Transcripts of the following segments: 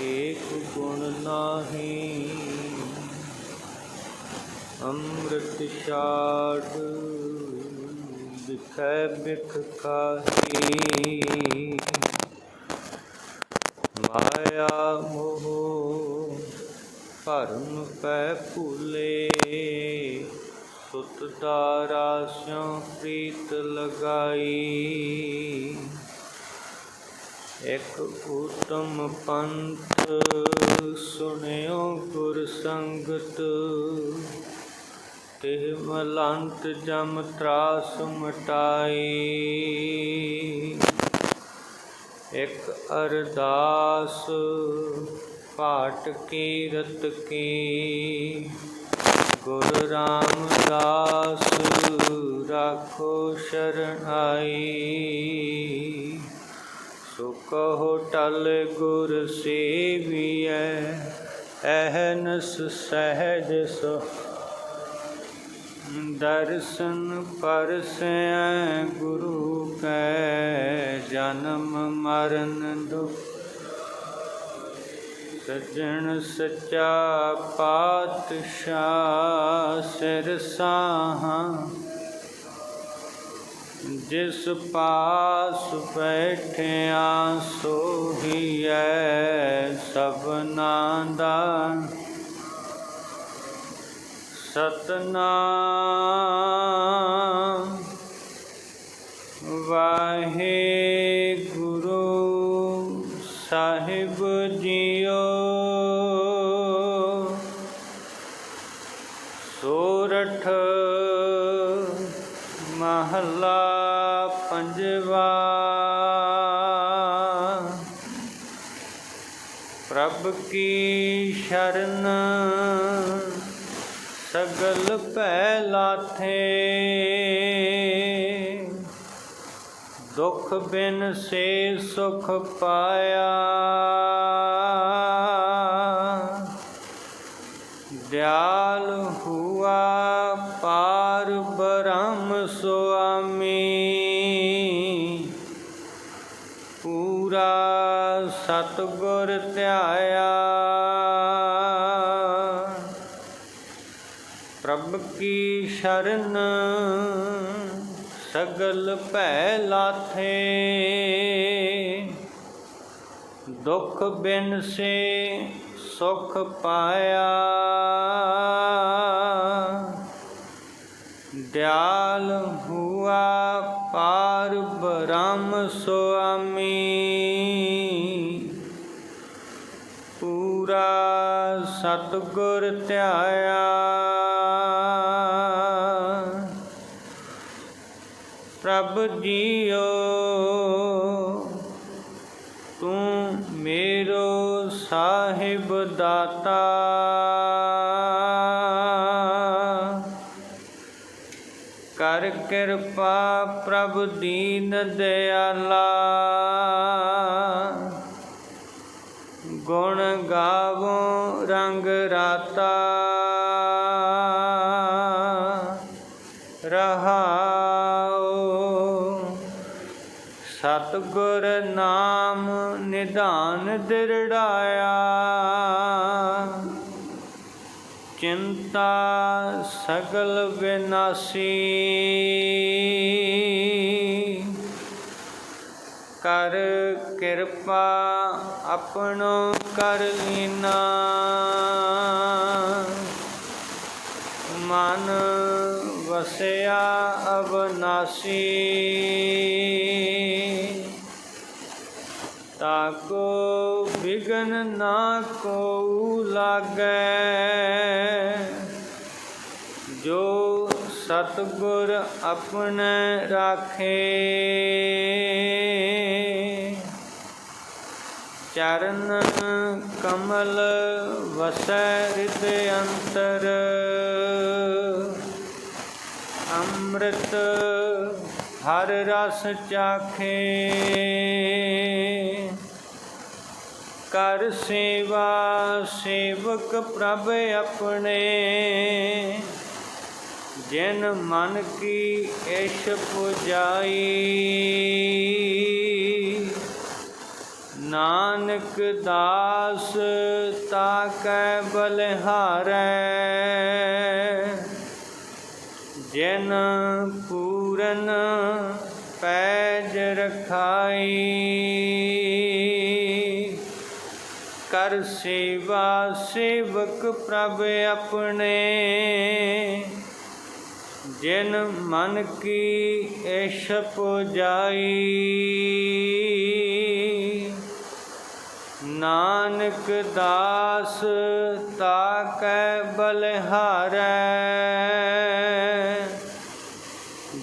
ਏਕ ਗੁਣ ਨਾਹੀ। ਅੰਮ੍ਰਿਤ ਛਾੜ ਵਿਖੈ ਬਿਖ ਕਾਹੀ। ਮਾਇਆ ਮੋਹ ਭਰਮ ਪੈ ਭੂਲੇ, ਸੁਤ ਦਾਰਾ ਸਿਉ ਪ੍ਰੀਤ ਲਗਾਈ। ਇਕ ਉਤਮ ਪੰਥ ਸੁਣਿਓ ਗੁਰ ਸੰਗਤ। ਤਿਹ ਮਲੰਤ ਜਮ ਤਰਾਸ ਮਟਾਈ। ਇਕ ਅਰਦਾਸ ਪਾਟ ਕੀਰਤ ਕੀ। ਗੁਰ ਰਾਮਦਾਸ, ਰਾਖੋ ਸ਼ਰਣਾਈ ਸੋ ਸੁਖ ਹੋਟਲ ਗੁਰ ਸੇਵੀਐ, ਅਹਨਸ ਸਹਿਜ ਸੋ ਦਰਸ਼ਨ ਪਰਸੈ ਗੁਰੂ ਕੈ, ਜਨਮ ਮਰਨ ਦੁਖ। ਸਜਣ ਸਚਾ ਪਾਤਸ਼ਾਹ ਸਿਰ ਸਾਹਾਂ ਜਿਸ ਪਾਸ ਬੈਠਿਆ ਸੋਹੀਐ ਸਭਨਾ ਦਾ ਸਤਨਾਮ। ਵਾਹਿਗੁਰੂ ਸਾਹਿਬ ਜੀਓ। ਸੋਰਠ ਮਹਲਾ ਪੰਜਵਾ। ਪ੍ਰਭ ਕੀ ਸ਼ਰਨ ਸਗਲ ਭੈ ਲਾਥੇ ਦੁਖ ਬਿਨ ਸੇ ਸੁਖ ਪਾਇਆ। ਦਿਆਲ ਸਤਗੁਰ ਧਿਆਇਆ। ਪ੍ਰਭ ਕੀ ਸ਼ਰਨ ਸਗਲ ਭੈ ਲਾਥੇ? ਦੁਖ ਬਿਨ ਸੇ ਸੁਖ ਪਾਇਆ। ਦਿਆਲ ਹੁਆ ਪਾਰ ਬ੍ਰਹਮ ਸੁਆਮੀ। ਪੂਰਾ ਸਤਗੁਰ ਧਿਆਇਆ। ਪ੍ਰਭ ਜੀਓ ਤੂੰ ਮੇਰੋ ਸਾਹਿਬ ਦਾਤਾ। ਕਰ ਕਿਰਪਾ ਪ੍ਰਭ ਦੀਨ ਦਿਆਲਾ। ਗੁਣ ਗਾਵੋ ਰੰਗ ਰਾਤਾ। ਰਹਾਉ। ਸਤਗੁਰ ਨਾਮ ਨਿਧਾਨ ਦਿਰੜਾਇਆ। ਚਿੰਤਾ ਸਗਲ ਵਿਨਾਸੀ। ਕਰ ਕਿਰਪਾ ਆਪਣੋ ਕਰ ਲੀਨਾ। ਮਨ ਵਸਿਆ ਅਬਨਾਸੀ ਤਾਕੋ ਵਿਗਨ ਨਾ ਕੋ ਲਾਗੈ। ਜੋ ਸਤਗੁਰ ਆਪਣੇ ਰਾਖੇ। ਚਰਨ ਕਮਲ ਵਸੈ ਹਿਰਦ ਅੰਤਰ। ਅੰਮ੍ਰਿਤ ਹਰ ਰਸ ਚਾਖੇ। ਕਰ ਸੇਵਾ ਸੇਵਕ ਪ੍ਰਭ ਆਪਣੇ। ਜਿਨ ਮਨ ਕੀ ਇਸ਼ ਪੁਜਾਈ। ਨਾਨਕ ਦਾਸ ਤਾ ਕੈ ਬਲਿਹਾਰੈ। ਜਿਨ ਪੂਰਨ ਪੈਜ ਰਖਾਈ, ਕਰ ਸੇਵਾ ਸੇਵਕ ਪ੍ਰਭ ਆਪਣੇ। ਜਿਨ ਮਨ ਕੀ ਐਸ਼ ਪੁਜਾਈ ਨਾਨਕ ਦਾਸ ਤਾ ਕੈ ਬਲਿਹਾਰੈ।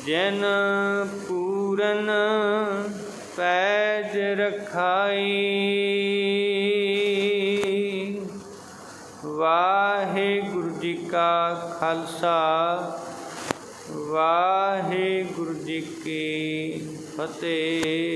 ਜਿਨ ਪੂਰਨ ਪੈਜ ਰਖਾਈ। ਵਾਹਿਗੁਰੂ ਜੀ ਕਾ ਖਾਲਸਾ, ਵਾਹਿਗੁਰੂ ਜੀ ਕੀ ਫਤਿਹ।